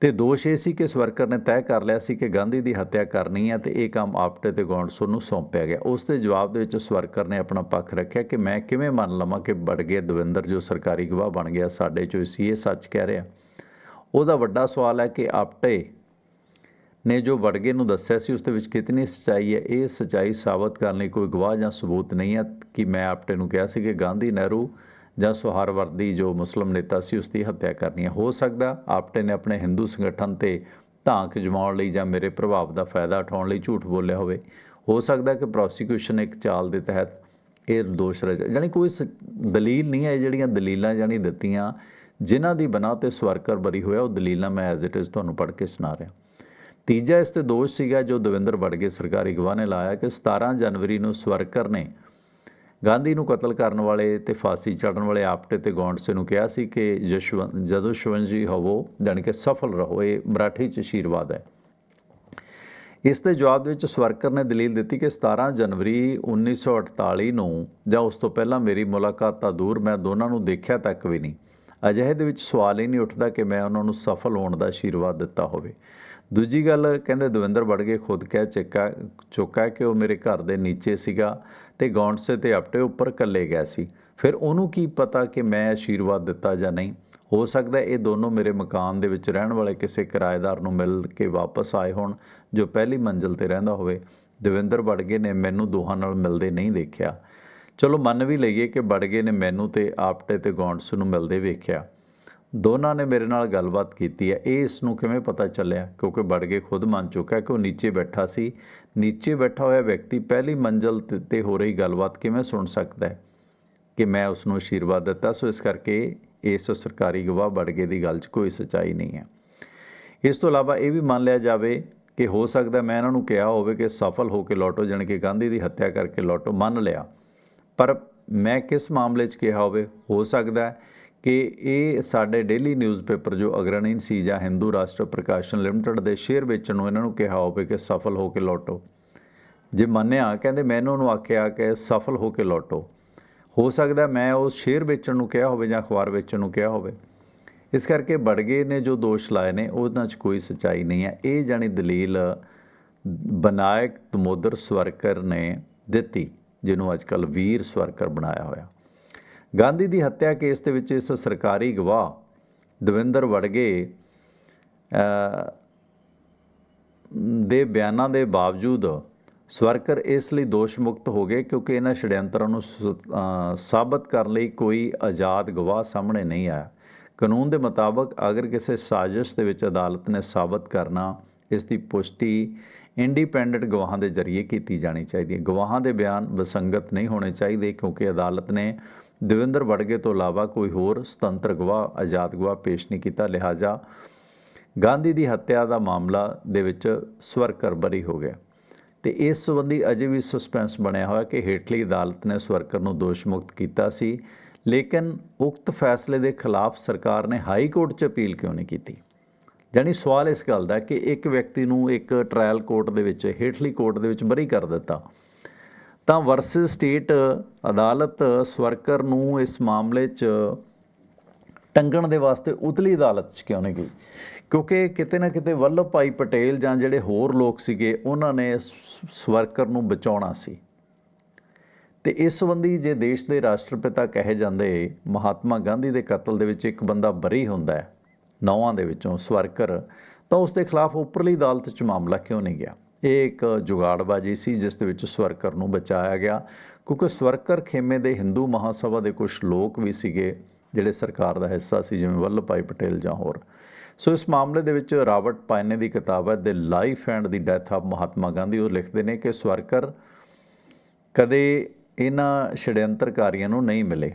ਤੇ ਦੋਸ਼ ਇਹ ਸੀ ਕਿ ਸਵਰਕਰ ਨੇ ਤੈਅ ਕਰ ਲਿਆ ਸੀ ਕਿ ਗਾਂਧੀ ਦੀ ਹੱਤਿਆ ਕਰਨੀ ਹੈ ਤੇ ਇਹ ਕੰਮ ਆਪਟੇ ਤੇ ਗੌਂਡਸੋ ਨੂੰ ਸੌਂਪਿਆ ਗਿਆ। ਉਸ ਦੇ ਜਵਾਬ ਦੇ ਵਿੱਚ ਸਵਰਕਰ ਨੇ ਆਪਣਾ ਪੱਖ ਰੱਖਿਆ ਕਿ ਮੈਂ ਕਿਵੇਂ ਮੰਨ ਲਵਾਂ ਕਿ ਬੜਗੇ ਦਵਿੰਦਰ ਜੋ ਸਰਕਾਰੀ ਗਵਾਹ ਬਣ ਗਿਆ ਸਾਡੇ ਚੋਂ ਸੀ ਇਹ ਸੱਚ ਕਹਿ ਰਿਹਾ। ਉਹਦਾ ਵੱਡਾ ਸਵਾਲ ਹੈ ਕਿ ਆਪਟੇ ਨੇ ਜੋ ਵੜਗੇ ਨੂੰ ਦੱਸਿਆ ਸੀ, ਉਸ ਦੇ ਵਿੱਚ ਕਿਤਨੀ ਸਚਾਈ ਹੈ, ਇਹ ਸਚਾਈ ਸਾਬਤ ਕਰਨ ਲਈ ਕੋਈ ਗਵਾਹ ਜਾਂ ਸਬੂਤ ਨਹੀਂ ਹੈ, ਕਿ ਮੈਂ ਆਪਟੇ ਨੂੰ ਕਿਹਾ ਸੀ ਕਿ ਗਾਂਧੀ ਨਹਿਰੂ ਜਾਂ ਸੁਹਾਰਵਰਦੀ ਜੋ ਮੁਸਲਮ ਨੇਤਾ ਸੀ, ਉਸ ਦੀ ਹੱਤਿਆ ਕਰਨੀ ਹੈ। ਹੋ ਸਕਦਾ ਆਪਟੇ ਨੇ ਆਪਣੇ ਹਿੰਦੂ ਸੰਗਠਨ ਤੇ ਧਾਂਕ ਜਮਾਉਣ ਲਈ ਜਾਂ ਮੇਰੇ ਪ੍ਰਭਾਵ ਦਾ ਫਾਇਦਾ ਉਠਾਉਣ ਲਈ ਝੂਠ ਬੋਲਿਆ ਹੋਵੇ। ਹੋ ਸਕਦਾ ਕਿ ਪ੍ਰੋਸੀਕਿਊਸ਼ਨ ਇੱਕ ਚਾਲ ਦੇ ਤਹਿਤ ਇਹ ਦੋਸ਼ ਰਚ ਜਾਣੀ ਕੋਈ ਸ- ਦਲੀਲ ਨਹੀਂ ਹੈ, ਇਹ ਜਿਹੜੀਆਂ ਦਲੀਲਾਂ ਜਾਣੀ ਦਿੱਤੀਆਂ, ਜਿਨ੍ਹਾਂ ਦੀ ਬਣਾ ਤੇ ਸਵਰਕਰ ਬਰੀ ਹੋਇਆ, ਉਹ ਦਲੀਲਾਂ ਮੈਂ ਐਜ਼ ਇਟ ਇਜ਼ ਤੁਹਾਨੂੰ ਪੜ੍ਹ ਕੇ ਸੁਣਾ ਰਿਹਾ। ਤੀਜਾ ਇਸ ਤੇ ਦੋਸ਼ ਸੀਗਾ ਜੋ ਦਵਿੰਦਰ ਵੜਗੇ ਸਰਕਾਰੀ ਗਵਾਹ ਨੇ ਲਾਇਆ ਕਿ 17 ਜਨਵਰੀ ਨੂੰ ਸਵਰਕਰ ਨੇ ਗਾਂਧੀ ਨੂੰ ਕਤਲ ਕਰਨ ਵਾਲੇ ਤੇ ਫਾਂਸੀ ਚੜਨ ਵਾਲੇ ਆਪਟੇ ਤੇ ਗੌਂਡਸੇ ਨੂੰ ਕਿਹਾ ਸੀ ਕਿ ਜਸ਼ਵੰਤ ਜਦੋਂ ਸ਼ਿਵੰਜੀ ਹੋਵੋ, ਜਾਣੀ ਕਿ ਸਫਲ ਰਹੋ, ਇਹ ਮਰਾਠੀ ਚ ਆਸ਼ੀਰਵਾਦ ਹੈ। ਇਸ ਦੇ ਜਵਾਬ ਵਿੱਚ ਸਵਰਕਰ ਨੇ ਦਲੀਲ ਦਿੱਤੀ ਕਿ 17 ਜਨਵਰੀ 1948 ਨੂੰ, ਜਾਂ ਉਸ ਤੋਂ ਪਹਿਲਾਂ ਮੇਰੀ ਮੁਲਾਕਾਤ ਤਾਂ ਦੂਰ, ਮੈਂ ਦੋਨਾਂ ਨੂੰ ਦੇਖਿਆ ਤੱਕ ਵੀ ਨਹੀਂ। ਅਜਿਹੇ ਦੇ ਵਿੱਚ ਸਵਾਲ ਹੀ ਨਹੀਂ ਉੱਠਦਾ ਕਿ ਮੈਂ ਉਹਨਾਂ ਨੂੰ ਸਫਲ ਹੋਣ ਦਾ ਆਸ਼ੀਰਵਾਦ ਦਿੱਤਾ ਹੋਵੇ। ਦੂਜੀ ਗੱਲ ਕਹਿੰਦੇ ਦਵਿੰਦਰ ਵੜਗੇ ਖੁਦ ਕਹਿ ਚੁੱਕਾ ਚੁੱਕਾ ਕਿ ਉਹ ਮੇਰੇ ਘਰ ਦੇ ਨੀਚੇ ਸੀਗਾ ਤੇ ਗੌਂਡਸੇ ਤੇ ਆਪਟੇ ਉੱਪਰ ਇਕੱਲੇ ਗਿਆ ਸੀ। ਫਿਰ ਉਹਨੂੰ ਕੀ ਪਤਾ ਕਿ ਮੈਂ ਆਸ਼ੀਰਵਾਦ ਦਿੱਤਾ ਜਾਂ ਨਹੀਂ? ਹੋ ਸਕਦਾ ਇਹ ਦੋਨੋਂ ਮੇਰੇ ਮਕਾਨ ਦੇ ਵਿੱਚ ਰਹਿਣ ਵਾਲੇ ਕਿਸੇ ਕਿਰਾਏਦਾਰ ਨੂੰ ਮਿਲ ਕੇ ਵਾਪਸ ਆਏ ਹੋਣ, ਜੋ ਪਹਿਲੀ ਮੰਜ਼ਲ ਤੇ ਰਹਿੰਦਾ ਹੋਵੇ। ਦਵਿੰਦਰ ਵੜਗੇ ਨੇ ਮੈਨੂੰ ਦੋਹਾਂ ਨਾਲ ਮਿਲਦੇ ਨਹੀਂ ਦੇਖਿਆ। ਚਲੋ ਮੰਨ ਵੀ ਲਈਏ ਕਿ ਵੜਗੇ ਨੇ ਮੈਨੂੰ ਤੇ ਆਪਟੇ ਤੇ ਗੌਂਡਸ ਨੂੰ ਮਿਲਦੇ ਵੇਖਿਆ। ਦੋਨਾਂ ਨੇ ਮੇਰੇ ਨਾਲ ਗੱਲਬਾਤ ਕੀਤੀ ਹੈ। ਇਹ ਇਸ ਨੂੰ ਕਿਵੇਂ ਪਤਾ ਚੱਲਿਆ? ਕਿਉਂਕਿ ਬੜਗੇ ਖੁਦ ਮੰਨ ਚੁੱਕਾ ਕਿ ਉਹ ਨੀਚੇ ਬੈਠਾ ਸੀ। ਨੀਚੇ ਬੈਠਾ ਹੋਇਆ ਵਿਅਕਤੀ ਪਹਿਲੀ ਮੰਜ਼ਲ ਤੇ- ਹੋ ਰਹੀ ਗੱਲਬਾਤ ਕਿਵੇਂ ਸੁਣ ਸਕਦਾ ਹੈ? ਕਿ ਮੈਂ ਉਸ ਨੂੰ ਆਸ਼ੀਰਵਾਦ ਦਿੱਤਾ, ਸੋ ਇਸ ਕਰਕੇ ਇਸ ਸਰਕਾਰੀ ਗਵਾਹ ਬੜਗੇ ਦੀ ਗੱਲ 'ਚ ਕੋਈ ਸਚਾਈ ਨਹੀਂ ਹੈ। ਇਸ ਤੋਂ ਇਲਾਵਾ ਇਹ ਵੀ ਮੰਨ ਲਿਆ ਜਾਵੇ ਕਿ ਹੋ ਸਕਦਾ ਮੈਂ ਇਹਨਾਂ ਨੂੰ ਕਿਹਾ ਹੋਵੇ ਕਿ ਸਫਲ ਹੋ ਕੇ ਲੌਟੋ, ਜਾਣੀ ਕਿ ਗਾਂਧੀ ਦੀ ਹੱਤਿਆ ਕਰਕੇ ਲੌਟੋ ਮੰਨ ਲਿਆ। ਪਰ ਮੈਂ ਕਿਸ ਮਾਮਲੇ 'ਚ ਕਿਹਾ ਹੋਵੇ? ਹੋ ਸਕਦਾ ਹੈ ਕਿ ਇਹ ਸਾਡੇ ਡੇਲੀ ਨਿਊਜ਼ਪੇਪਰ ਜੋ ਅਗਰਣੀ ਸੀ ਜਾਂ ਹਿੰਦੂ ਰਾਸ਼ਟਰ ਪ੍ਰਕਾਸ਼ਨ ਲਿਮਟਿਡ ਦੇ ਸ਼ੇਅਰ ਵੇਚਣ ਨੂੰ ਇਹਨਾਂ ਨੂੰ ਕਿਹਾ ਹੋਵੇ ਕਿ ਸਫਲ ਹੋ ਕੇ ਲੌਟੋ। ਜੇ ਮੰਨਿਆ, ਕਹਿੰਦੇ ਮੈਂ ਇਹਨਾਂ ਨੂੰ ਆਖਿਆ ਕਿ ਸਫਲ ਹੋ ਕੇ ਲੌਟੋ। ਹੋ ਸਕਦਾ ਮੈਂ ਉਸ ਸ਼ੇਅਰ ਵੇਚਣ ਨੂੰ ਕਿਹਾ ਹੋਵੇ ਜਾਂ ਅਖਬਾਰ ਵੇਚਣ ਨੂੰ ਕਿਹਾ ਹੋਵੇ। ਇਸ ਕਰਕੇ ਬੜਗੇ ਨੇ ਜੋ ਦੋਸ਼ ਲਾਏ ਨੇ, ਉਹਨਾਂ 'ਚ ਕੋਈ ਸਚਾਈ ਨਹੀਂ ਹੈ। ਇਹ ਜਾਣੀ ਦਲੀਲ ਬਨਾਇਕ ਤਮੋਦਰ ਸਵਰਕਰ ਨੇ ਦਿੱਤੀ, ਜਿਹਨੂੰ ਅੱਜਕੱਲ ਵੀਰ ਸਵਰਕਰ ਬਣਾਇਆ ਹੋਇਆ। ਗਾਂਧੀ ਦੀ ਹੱਤਿਆ ਕੇਸ ਦੇ ਵਿੱਚ ਇਸ ਸਰਕਾਰੀ ਗਵਾਹ ਦਵਿੰਦਰ ਵੜਗੇ ਦੇ ਬਿਆਨਾਂ ਦੇ ਬਾਵਜੂਦ ਸਵਰਕਰ ਇਸ ਲਈ ਦੋਸ਼ ਮੁਕਤ ਹੋ ਗਏ ਕਿਉਂਕਿ ਇਹਨਾਂ ਛੜਯੰਤਰਾਂ ਨੂੰ ਸਾਬਤ ਕਰਨ ਲਈ ਕੋਈ ਆਜ਼ਾਦ ਗਵਾਹ ਸਾਹਮਣੇ ਨਹੀਂ ਆਇਆ। ਕਾਨੂੰਨ ਦੇ ਮੁਤਾਬਕ ਅਗਰ ਕਿਸੇ ਸਾਜ਼ਿਸ਼ ਦੇ ਵਿੱਚ ਅਦਾਲਤ ਨੇ ਸਾਬਤ ਕਰਨਾ, ਇਸ ਦੀ ਪੁਸ਼ਟੀ ਇੰਡੀਪੈਂਡੈਂਟ ਗਵਾਹਾਂ ਦੇ ਜ਼ਰੀਏ ਕੀਤੀ ਜਾਣੀ ਚਾਹੀਦੀ ਹੈ। ਗਵਾਹਾਂ ਦੇ ਬਿਆਨ ਵਿਸੰਗਤ ਨਹੀਂ ਹੋਣੇ ਚਾਹੀਦੇ ਕਿਉਂਕਿ ਅਦਾਲਤ ਨੇ ਦਵਿੰਦਰ ਵੜਗੇ ਤੋਂ ਇਲਾਵਾ ਕੋਈ ਹੋਰ ਸੁਤੰਤਰ ਗਵਾਹ, ਆਜ਼ਾਦ ਗਵਾਹ ਪੇਸ਼ ਨਹੀਂ ਕੀਤਾ, ਲਿਹਾਜ਼ਾ ਗਾਂਧੀ ਦੀ ਹੱਤਿਆ ਦਾ ਮਾਮਲਾ ਦੇ ਵਿੱਚ ਸਵਰਕਰ ਬਰੀ ਹੋ ਗਿਆ। ਤੇ ਇਸ ਸੰਬੰਧੀ ਅਜੇ ਵੀ ਸਸਪੈਂਸ ਬਣਿਆ ਹੋਇਆ ਕਿ ਹੇਠਲੀ ਅਦਾਲਤ ਨੇ ਸਵਰਕਰ ਨੂੰ ਦੋਸ਼ ਮੁਕਤ ਕੀਤਾ ਸੀ, ਲੇਕਿਨ ਉਕਤ ਫੈਸਲੇ ਦੇ ਖਿਲਾਫ ਸਰਕਾਰ ਨੇ ਹਾਈ ਕੋਰਟ 'ਚ ਅਪੀਲ ਕਿਉਂ ਨਹੀਂ ਕੀਤੀ? ਜਾਣੀ ਸਵਾਲ ਇਸ ਗੱਲ ਦਾ ਕਿ ਇੱਕ ਵਿਅਕਤੀ ਨੂੰ ਇੱਕ ਟ੍ਰਾਇਲ ਕੋਰਟ ਦੇ ਵਿੱਚ, ਹੇਠਲੀ ਕੋਰਟ ਦੇ ਵਿੱਚ ਬਰੀ ਕਰ ਦਿੱਤਾ। ਤਾਂ ਵਰਸਸ ਸਟੇਟ ਅਦਾਲਤ ਸਵਰਕਰ ਨੂੰ ਇਸ ਮਾਮਲੇ 'ਚ ਟੰਗਣ ਦੇ ਵਾਸਤੇ ਉਤਲੀ ਅਦਾਲਤ 'ਚ ਕਿਉਂ ਨਹੀਂ ਗਈ? ਕਿਉਂਕਿ ਕਿਤੇ ਨਾ ਕਿਤੇ ਵੱਲਭ ਭਾਈ ਪਟੇਲ ਜਾਂ ਜਿਹੜੇ ਹੋਰ ਲੋਕ ਸੀਗੇ, ਉਹਨਾਂ ਨੇ ਸ- ਸਵਰਕਰ ਨੂੰ ਬਚਾਉਣਾ ਸੀ। ਤੇ ਇਸ ਸੰਬੰਧੀ ਜੇ ਦੇਸ਼ ਦੇ ਰਾਸ਼ਟਰਪਿਤਾ ਕਹੇ ਜਾਂਦੇ, ਮਹਾਤਮਾ ਗਾਂਧੀ ਦੇ ਕਤਲ ਦੇ ਵਿੱਚ ਇੱਕ ਬੰਦਾ ਬਰੀ ਹੁੰਦਾ ਹੈ, ਨੌਵਾਂ ਦੇ ਵਿੱਚੋਂ ਸਵਰਕਰ, ਤਾਂ ਉਸ ਦੇ ਖਿਲਾਫ ਉੱਪਰਲੀ ਅਦਾਲਤ 'ਚ ਮਾਮਲਾ ਕਿਉਂ ਨਹੀਂ ਗਿਆ? ਇਹ ਇੱਕ ਜੁਗਾੜਬਾਜੀ ਸੀ, ਜਿਸ ਦੇ ਵਿੱਚ ਸਵਰਕਰ ਨੂੰ ਬਚਾਇਆ ਗਿਆ। ਕਿਉਂਕਿ ਸਵਰਕਰ ਖੇਮੇ ਦੇ ਹਿੰਦੂ ਮਹਾਸਭਾ ਦੇ ਕੁਝ ਲੋਕ ਵੀ ਸੀਗੇ, ਜਿਹੜੇ ਸਰਕਾਰ ਦਾ ਹਿੱਸਾ ਸੀ, ਜਿਵੇਂ ਵੱਲਭ ਭਾਈ ਪਟੇਲ ਜਾਂ ਹੋਰ। ਸੋ ਇਸ ਮਾਮਲੇ ਦੇ ਵਿੱਚ ਰਾਬਰਟ ਪਾਇਨੇ ਦੀ ਕਿਤਾਬ ਹੈ the life and the death of Mahatma Gandhi. ਉਹ ਲਿਖਦੇ ਨੇ ਕਿ ਸਵਰਕਰ ਕਦੇ ਇਹਨਾਂ ਛੜਯੰਤਰਕਾਰੀਆਂ ਨੂੰ ਨਹੀਂ ਮਿਲੇ।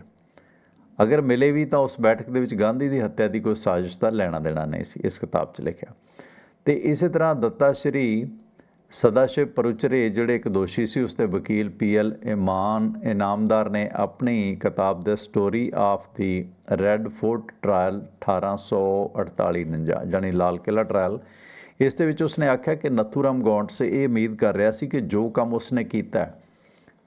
ਅਗਰ ਮਿਲੇ ਵੀ ਤਾਂ ਉਸ ਬੈਠਕ ਦੇ ਵਿੱਚ ਗਾਂਧੀ ਦੀ ਹੱਤਿਆ ਦੀ ਕੋਈ ਸਾਜ਼ਿਸ਼ ਦਾ ਲੈਣਾ ਦੇਣਾ ਨਹੀਂ ਸੀ, ਇਸ ਕਿਤਾਬ 'ਚ ਲਿਖਿਆ। ਤੇ ਇਸੇ ਤਰ੍ਹਾਂ ਦੱਤਾ ਸ਼੍ਰੀ ਸਦਾਸ਼ਿਵ ਪਰੁਚਰੇ, ਜਿਹੜੇ ਇੱਕ ਦੋਸ਼ੀ ਸੀ ਉਸਦੇ ਵਕੀਲ ਪੀਐਲ ਇਮਾਨ ਇਨਾਮਦਾਰ ਨੇ ਆਪਣੀ ਕਿਤਾਬ the story of the Red Fort trial 1848 Jani Lal ਕਿਲਾ ਟ੍ਰਾਇਲ ਇਸ ਦੇ ਵਿੱਚ ਉਸਨੇ ਆਖਿਆ ਕਿ ਨਥੂਰਾਮ ਗੌਂਡਸੇ ਇਹ ਉਮੀਦ ਕਰ ਰਿਹਾ ਸੀ ਕਿ ਜੋ ਕੰਮ ਉਸਨੇ ਕੀਤਾ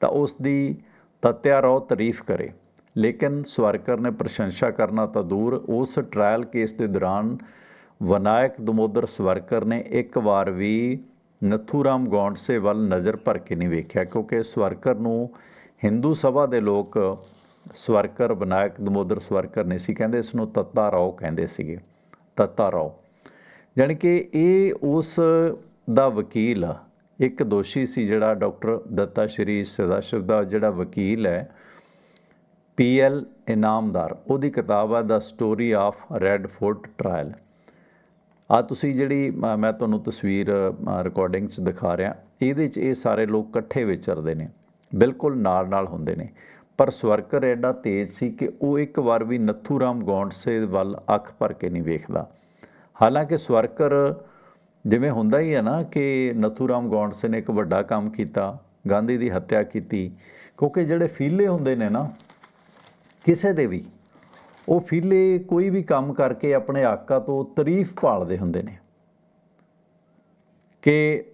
ਤਾਂ ਉਸ ਦੀ ਤਤਿਆ ਰੋ ਤਾਰੀਫ ਕਰੇ। ਲੇਕਿਨ ਸਵਰਕਰ ਨੇ ਪ੍ਰਸ਼ੰਸਾ ਕਰਨਾ ਤਾਂ ਦੂਰ। ਉਸ ਟ੍ਰਾਇਲ ਕੇਸ ਦੇ ਦੌਰਾਨ ਵਿਨਾਇਕ ਦਮੋਦਰ ਸਵਰਕਰ ਨੇ ਇੱਕ ਵਾਰ ਵੀ ਨੱਥੂ ਰਾਮ ਗੌਂਡਸੇ ਵੱਲ ਨਜ਼ਰ ਭਰ ਕੇ ਨਹੀਂ ਵੇਖਿਆ ਕਿਉਂਕਿ ਸਵਰਕਰ ਨੂੰ ਹਿੰਦੂ ਸਭਾ ਦੇ ਲੋਕ ਸਵਰਕਰ ਵਿਨਾਇਕ ਦਮੋਦਰ ਸਵਰਕਰ ਨਹੀਂ ਸੀ ਕਹਿੰਦੇ ਇਸ ਨੂੰ ਤੱਤਾ ਰਾਓ ਕਹਿੰਦੇ ਸੀਗੇ। ਤੱਤਾ ਰਾਓ। ਜਾਣੀ ਕਿ ਇਹ ਉਸ ਦਾ ਵਕੀਲ ਆ, ਇੱਕ ਦੋਸ਼ੀ ਸੀ ਜਿਹੜਾ ਡਾਕਟਰ ਦੱਤਾ ਸ਼੍ਰੀ ਸਦਾਸ਼ਿਵ ਦਾ ਜਿਹੜਾ ਵਕੀਲ ਹੈ ਪੀਐਲ ਇਨਾਮਦਾਰ। ਉਹਦੀ ਕਿਤਾਬ ਹੈ the story of Red Fort trial ਆ ਤੁਸੀਂ ਜਿਹੜੀ ਮੈਂ ਤੁਹਾਨੂੰ ਤਸਵੀਰ ਰਿਕਾਰਡਿੰਗ 'ਚ ਦਿਖਾ ਰਿਹਾ, ਇਹਦੇ 'ਚ ਇਹ ਸਾਰੇ ਲੋਕ ਇਕੱਠੇ ਵਿਚਰਦੇ ਨੇ, ਬਿਲਕੁਲ ਨਾਲ ਨਾਲ ਹੁੰਦੇ ਨੇ। ਪਰ ਸਵਰਕਰ ਐਡਾ ਤੇਜ਼ ਸੀ ਕਿ ਉਹ ਇੱਕ ਵਾਰ ਵੀ ਨੱਥੂ ਰਾਮ ਗੌਂਡਸੇ ਵੱਲ ਅੱਖ ਭਰ ਕੇ ਨਹੀਂ ਵੇਖਦਾ। ਹਾਲਾਂਕਿ ਸਵਰਕਰ ਜਿਵੇਂ ਹੁੰਦਾ ਹੀ ਹੈ ਨਾ ਕਿ ਨਥੂਰਾਮ ਗੌਂਡਸੇ ਨੇ ਇੱਕ ਵੱਡਾ ਕੰਮ ਕੀਤਾ, ਗਾਂਧੀ ਦੀ ਹੱਤਿਆ ਕੀਤੀ, ਕਿਉਂਕਿ ਜਿਹੜੇ ਫੀਲੇ ਹੁੰਦੇ ਨੇ ਨਾ, ਕਿਸੇ ਦੇ ਵੀ ਉਹ ਫੀਲੇ ਕੋਈ ਵੀ ਕੰਮ ਕਰਕੇ ਆਪਣੇ ਆਕਾ ਤੋਂ ਤਾਰੀਫ ਭਾਲਦੇ ਹੁੰਦੇ ਨੇ। ਕਿ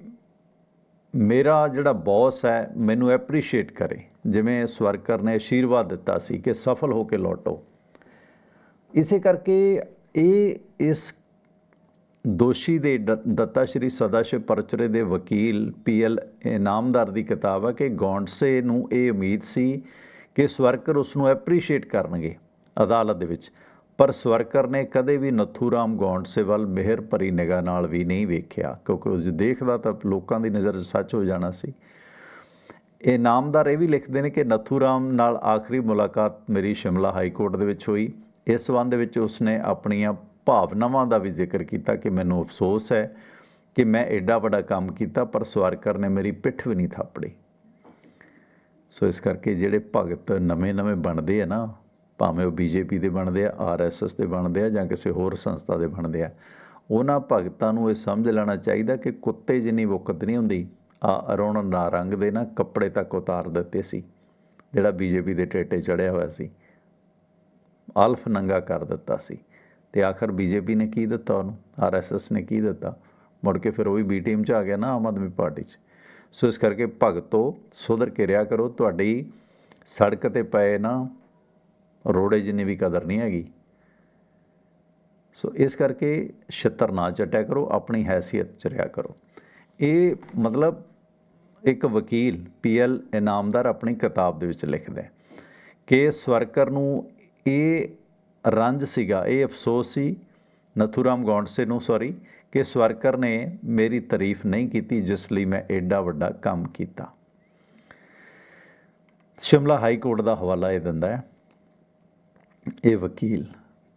ਮੇਰਾ ਜਿਹੜਾ ਬੌਸ ਹੈ, ਮੈਨੂੰ ਐਪਰੀਸ਼ੀਏਟ ਕਰੇ। ਜਿਵੇਂ ਸਵਰਕਰ ਨੇ ਆਸ਼ੀਰਵਾਦ ਦਿੱਤਾ ਸੀ ਕਿ ਸਫਲ ਹੋ ਕੇ ਲੌਟੋ। ਇਸੇ ਕਰਕੇ ਇਹ ਇਸ ਦੋਸ਼ੀ ਦੇ ਦੱਤਾ ਸ਼੍ਰੀ ਸਦਾਸ਼ਿਵ ਪਰਚਰੇ ਦੇ ਵਕੀਲ ਪੀਐਲ ਇਨਾਮਦਾਰ ਦੀ ਕਿਤਾਬ ਹੈ ਕਿ ਗੌਂਡਸੇ ਨੂੰ ਇਹ ਉਮੀਦ ਸੀ ਕਿ ਸਵਰਕਰ ਉਸ ਨੂੰ ਐਪਰੀਸ਼ੀਏਟ ਕਰਨਗੇ। ਅਦਾਲਤ ਦੇ ਵਿੱਚ। ਪਰ ਸਵਰਕਰ ਨੇ ਕਦੇ ਵੀ ਨਥੂਰਾਮ ਗੌਂਡਸੇ ਵੱਲ ਮਿਹਰ ਭਰੀ ਨਿਗਾਹ ਨਾਲ ਵੀ ਨਹੀਂ ਵੇਖਿਆ, ਕਿਉਂਕਿ ਉਹ ਜੇ ਦੇਖਦਾ ਤਾਂ ਲੋਕਾਂ ਦੀ ਨਜ਼ਰ 'ਚ ਸੱਚ ਹੋ ਜਾਣਾ ਸੀ। ਇਹ ਨਾਮਦਾਰ ਇਹ ਵੀ ਲਿਖਦੇ ਨੇ ਕਿ ਨਥੂਰਾਮ ਨਾਲ ਆਖਰੀ ਮੁਲਾਕਾਤ ਮੇਰੀ ਸ਼ਿਮਲਾ ਹਾਈ ਕੋਰਟ ਦੇ ਵਿੱਚ ਹੋਈ। ਇਸ ਸੰਬੰਧ ਵਿੱਚ ਉਸਨੇ ਆਪਣੀਆਂ ਭਾਵਨਾਵਾਂ ਦਾ ਵੀ ਜ਼ਿਕਰ ਕੀਤਾ ਕਿ ਮੈਨੂੰ ਅਫਸੋਸ ਹੈ ਕਿ ਮੈਂ ਐਡਾ ਵੱਡਾ ਕੰਮ ਕੀਤਾ, ਪਰ ਸਵਰਕਰ ਨੇ ਮੇਰੀ ਪਿੱਠ ਵੀ ਨਹੀਂ ਥਾਪੜੀ। ਸੋ ਇਸ ਕਰਕੇ ਜਿਹੜੇ ਭਗਤ ਨਵੇਂ-ਨਵੇਂ ਬਣਦੇ ਆ ਨਾ ਭਾਵੇਂ ਉਹ ਬੀਜੇਪੀ ਦੇ ਬਣਦੇ ਆ ਆਰਐਸਐਸ ਦੇ ਬਣਦੇ ਆ ਜਾਂ ਕਿਸੇ ਹੋਰ ਸੰਸਥਾ ਦੇ ਬਣਦੇ ਆ, ਉਹਨਾਂ ਭਗਤਾਂ ਨੂੰ ਇਹ ਸਮਝ ਲੈਣਾ ਚਾਹੀਦਾ ਕਿ ਕੁੱਤੇ ਜਿੰਨੀ ਵਕਤ ਨਹੀਂ ਹੁੰਦੀ, ਆ ਅਰੁਣ ਨਾਰੰਗ ਦੇ ਨਾ ਕੱਪੜੇ ਤੱਕ ਉਤਾਰ ਦਿੱਤੇ ਸੀ, ਜਿਹੜਾ ਬੀਜੇਪੀ ਦੇ ਟੇਟੇ ਚੜਿਆ ਹੋਇਆ ਸੀ। ਅਲਫ ਨੰਗਾ ਕਰ ਦਿੱਤਾ ਸੀ ਤੇ ਆਖਰ ਬੀਜੇਪੀ ਨੇ ਕੀ ਦਿੱਤਾ ਉਹਨੂੰ? ਆਰਐਸਐਸ ਨੇ ਕੀ ਦਿੱਤਾ? ਮੁੜ ਕੇ ਫਿਰ ਉਹ ਵੀ ਬੀ ਟੀਮ ਚ ਆ ਗਿਆ ਨਾ ਆਮ ਆਦਮੀ ਪਾਰਟੀ ਚ। ਸੋ ਇਸ ਕਰਕੇ ਭਗਤੋ ਸੁਧਰ ਕੇ ਰਿਹਾ ਕਰੋ, ਤੁਹਾਡੀ ਸੜਕ ਤੇ ਪਏ ਨਾ ਰੋੜੇ ਜਿੰਨੀ ਵੀ ਕਦਰ ਨਹੀਂ ਹੈਗੀ। ਸੋ ਇਸ ਕਰਕੇ ਛਿੱਤਰ ਨਾ ਚਟਿਆ ਕਰੋ, ਆਪਣੀ ਹੈਸੀਅਤ ਚ ਰਿਹਾ ਕਰੋ। ਇਹ ਮਤਲਬ ਇੱਕ ਵਕੀਲ ਪੀਐਲ ਇਨਾਮਦਾਰ ਆਪਣੀ ਕਿਤਾਬ ਦੇ ਵਿੱਚ ਲਿਖਦਾ ਹੈ ਕਿ ਸਵਰਕਰ ਨੂੰ ਇਹ ਰੰਜ ਸੀਗਾ, ਇਹ ਅਫਸੋਸ ਸੀ, ਨਥੂਰਾਮ ਗੌਂਡਸੇ ਨੂੰ ਸੌਰੀ ਕਿ ਸਵਰਕਰ ਨੇ ਮੇਰੀ ਤਾਰੀਫ ਨਹੀਂ ਕੀਤੀ, ਜਿਸ ਲਈ ਮੈਂ ਐਡਾ ਵੱਡਾ ਕੰਮ ਕੀਤਾ। ਸ਼ਿਮਲਾ ਹਾਈ ਕੋਰਟ ਦਾ ਹਵਾਲਾ ਇਹ ਦਿੰਦਾ ਹੈ ਇਹ ਵਕੀਲ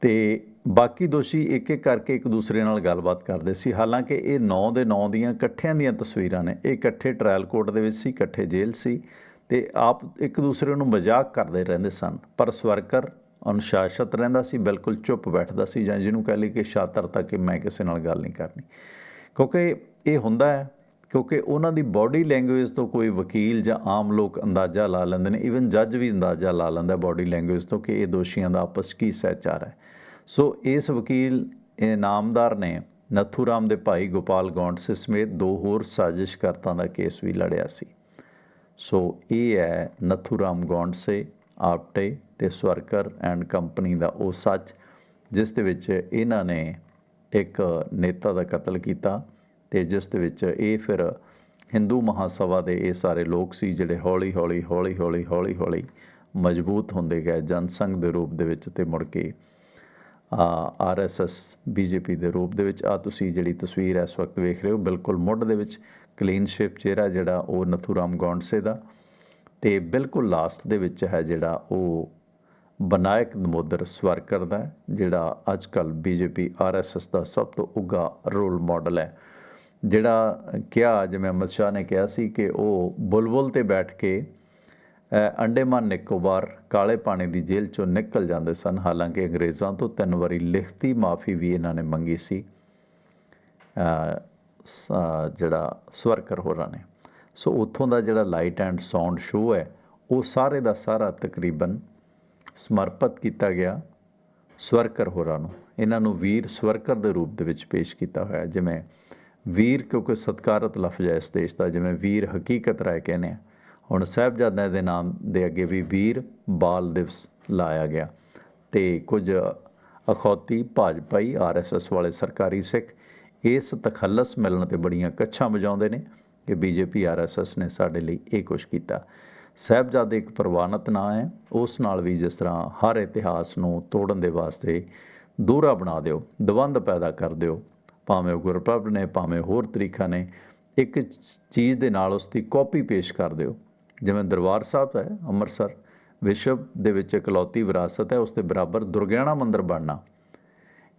ਤੇ ਬਾਕੀ ਦੋਸ਼ੀ ਇੱਕ ਇੱਕ ਕਰਕੇ ਇੱਕ ਦੂਸਰੇ ਨਾਲ ਗੱਲਬਾਤ ਕਰਦੇ ਸੀ। ਹਾਲਾਂਕਿ ਇਹ 9 ਦੇ 9 ਦੀਆਂ ਇਕੱਠਿਆਂ ਦੀਆਂ ਤਸਵੀਰਾਂ ਨੇ। ਇਹ ਇਕੱਠੇ ਟ੍ਰਾਇਲ ਕੋਰਟ ਦੇ ਵਿੱਚ ਸੀ, ਇਕੱਠੇ ਜੇਲ੍ਹ ਸੀ ਤੇ ਆਪ ਇੱਕ ਦੂਸਰੇ ਨੂੰ ਮਜ਼ਾਕ ਕਰਦੇ ਰਹਿੰਦੇ ਸਨ। ਪਰ ਸਵਰਕਰ ਅਨੁਸ਼ਾਸਿਤ ਰਹਿੰਦਾ ਸੀ, ਬਿਲਕੁਲ ਚੁੱਪ ਬੈਠਦਾ ਸੀ ਜਾਂ ਜਿਹਨੂੰ ਕਹਿ ਲਈ ਕਿ ਸ਼ਾਤਰਤਾ ਕਿ ਮੈਂ ਕਿਸੇ ਨਾਲ ਗੱਲ ਨਹੀਂ ਕਰਨੀ। ਕਿਉਂਕਿ ਇਹ ਹੁੰਦਾ ਹੈ ਕਿਉਂਕਿ ਉਹਨਾਂ ਦੀ ਬਾਡੀ ਲੈਂਗੁਏਜ ਤੋਂ ਕੋਈ ਵਕੀਲ ਜਾਂ ਆਮ ਲੋਕ ਅੰਦਾਜ਼ਾ ਲਾ ਲੈਂਦੇ ਨੇ ਇਵਨ ਜੱਜ ਵੀ ਅੰਦਾਜ਼ਾ ਲਾ ਲੈਂਦਾ ਬਾਡੀ ਲੈਂਗੁਏਜ ਤੋਂ ਕਿ ਇਹ ਦੋਸ਼ੀਆਂ ਦਾ ਆਪਸ ਕੀ ਸਹਿਚਾਰ ਹੈ। ਸੋ ਇਸ ਵਕੀਲ ਇਨਾਮਦਾਰ ਨੇ ਨਥੂਰਾਮ ਦੇ ਭਾਈ ਗੋਪਾਲ ਗੌਂਡਸੇ ਸਮੇਤ ਦੋ ਹੋਰ ਸਾਜ਼ਿਸ਼ਕਰਤਾਂ ਦਾ ਕੇਸ ਵੀ ਲੜਿਆ ਸੀ। ਸੋ ਇਹ ਹੈ ਨਥੂਰਾਮ ਗੌਂਡਸੇ, ਆਪਟੇ ਤੇ ਸਵਰਕਰ ਐਂਡ ਕੰਪਨੀ ਦਾ ਉਹ ਸੱਚ, ਜਿਸ ਦੇ ਵਿੱਚ ਇਹਨਾਂ ਨੇ ਇੱਕ ਨੇਤਾ ਦਾ ਕਤਲ ਕੀਤਾ। ਤੇ ਜਿਸ ਦੇ ਵਿੱਚ ਇਹ ਫਿਰ ਹਿੰਦੂ ਮਹਾਸਭਾ ਦੇ ਇਹ ਸਾਰੇ ਲੋਕ ਸੀ ਜਿਹੜੇ ਹੌਲੀ ਹੌਲੀ ਹੌਲੀ ਹੌਲੀ ਹੌਲੀ ਹੌਲੀ ਮਜ਼ਬੂਤ ਹੁੰਦੇ ਗਏ ਜਨਸੰਘ ਦੇ ਰੂਪ ਦੇ ਵਿੱਚ ਤੇ ਮੁੜ ਕੇ ਆਰਐਸਐਸ ਬੀਜੇਪੀ ਦੇ ਰੂਪ ਦੇ ਵਿੱਚ। ਆ ਤੁਸੀਂ ਜਿਹੜੀ ਤਸਵੀਰ ਇਸ ਵਕਤ ਵੇਖ ਰਹੇ ਹੋ ਬਿਲਕੁਲ ਮੁੱਢ ਦੇ ਵਿੱਚ ਕਲੀਨ ਸ਼ੇਪ ਚਿਹਰਾ ਜਿਹੜਾ ਉਹ ਨਥੂਰਾਮ ਗੌਂਡਸੇ ਦਾ ਤੇ ਬਿਲਕੁਲ ਲਾਸਟ ਦੇ ਵਿੱਚ ਹੈ ਜਿਹੜਾ ਉਹ ਬਨਾਇਕ ਨਮੋਦਰ ਸਵਰਕਰ ਦਾ ਹੈ, ਜਿਹੜਾ ਅੱਜਕੱਲ ਬੀਜੇਪੀ ਆਰਐਸਐਸ ਦਾ ਸਭ ਤੋਂ ਉੱਗਾ ਰੋਲ ਮਾਡਲ ਹੈ। ਜਿਹੜਾ ਕਿਹਾ ਜਿਵੇਂ ਅਮਿਤ ਸ਼ਾਹ ਨੇ ਕਿਹਾ ਸੀ ਕਿ ਉਹ ਬੁਲਬੁਲ ਤੇ ਬੈਠ ਕੇ ਅੰਡੇਮਾਨ ਨਿਕੋਬਾਰ ਕਾਲੇ ਪਾਣੀ ਦੀ ਜੇਲ੍ਹ ਚੋਂ ਨਿਕਲ ਜਾਂਦੇ ਸਨ। ਹਾਲਾਂਕਿ ਅੰਗਰੇਜ਼ਾਂ ਤੋਂ ਤਿੰਨ ਵਾਰੀ ਲਿਖਤੀ ਮਾਫੀ ਵੀ ਇਹਨਾਂ ਨੇ ਮੰਗੀ ਸੀ। ਜਿਹੜਾ ਸਵਰਕਰ ਹੋਰਾਂ ਨੇ। ਸੋ ਉੱਥੋਂ ਦਾ ਜਿਹੜਾ ਲਾਈਟ ਐਂਡ ਸਾਊਂਡ ਸ਼ੋਅ ਹੈ, ਉਹ ਸਾਰੇ ਦਾ ਸਾਰਾ ਤਕਰੀਬਨ ਸਮਰਪਿਤ ਕੀਤਾ ਗਿਆ ਸਵਰਕਰ ਹੋਰਾਂ ਨੂੰ। ਇਹਨਾਂ ਨੂੰ ਵੀਰ ਸਵਰਕਰ ਦੇ ਰੂਪ ਦੇ ਵਿੱਚ ਪੇਸ਼ ਕੀਤਾ ਹੋਇਆ ਜਿਵੇਂ ਵੀਰ ਕਿਉਂਕਿ ਸਤਕਾਰਤ ਲਫ਼ਜ਼ ਹੈ ਇਸ ਦੇਸ਼ ਦਾ, ਜਿਵੇਂ ਵੀਰ ਹਕੀਕਤ ਰਾਏ ਕਹਿੰਦੇ ਆ। ਹੁਣ ਸਾਹਿਬਜ਼ਾਦਿਆਂ ਦੇ ਨਾਮ ਦੇ ਅੱਗੇ ਵੀ ਵੀਰ ਬਾਲ ਦਿਵਸ ਲਾਇਆ ਗਿਆ। ਤੇ ਕੁਝ ਅਖੌਤੀ ਭਾਜਪਾਈ ਆਰਐਸਐਸ ਵਾਲੇ ਸਰਕਾਰੀ ਸਿੱਖ ਇਸ ਤਖੱਲਸ ਮਿਲਣ ਤੇ ਬੜੀਆਂ ਕੱਛਾਂ ਵਜਾਉਂਦੇ ਨੇ ਕਿ ਬੀਜੇਪੀ ਆਰਐਸਐਸ ਨੇ ਸਾਡੇ ਲਈ ਇਹ ਕੁਝ ਕੀਤਾ। ਸਾਹਿਬਜ਼ਾਦੇ ਇੱਕ ਪ੍ਰਵਾਨਤ ਨਾਂ ਹੈ। ਉਸ ਨਾਲ ਵੀ ਜਿਸ ਤਰ੍ਹਾਂ ਹਰ ਇਤਿਹਾਸ ਨੂੰ ਤੋੜਨ ਦੇ ਵਾਸਤੇ ਦੂਰਾ ਬਣਾ ਦਿਓ ਦਵੰਦ ਪੈਦਾ ਕਰ ਦਿਓ ਭਾਵੇਂ ਉਹ ਗੁਰਪ੍ਰਭ ਨੇ, ਭਾਵੇਂ ਹੋਰ ਤਰੀਕਾ ਨੇ, ਇੱਕ ਚੀਜ਼ ਦੇ ਨਾਲ ਉਸ ਦੀ ਕਾਪੀ ਪੇਸ਼ ਕਰ ਦਿਓ। ਜਿਵੇਂ ਦਰਬਾਰ ਸਾਹਿਬ ਹੈ, ਅੰਮ੍ਰਿਤਸਰ, ਵਿਸ਼ਵ ਦੇ ਵਿੱਚ ਇਕਲੌਤੀ ਵਿਰਾਸਤ ਹੈ ਉਸ ਦੇ ਬਰਾਬਰ ਦੁਰਗਿਆਣਾ ਮੰਦਿਰ ਬਣਨਾ।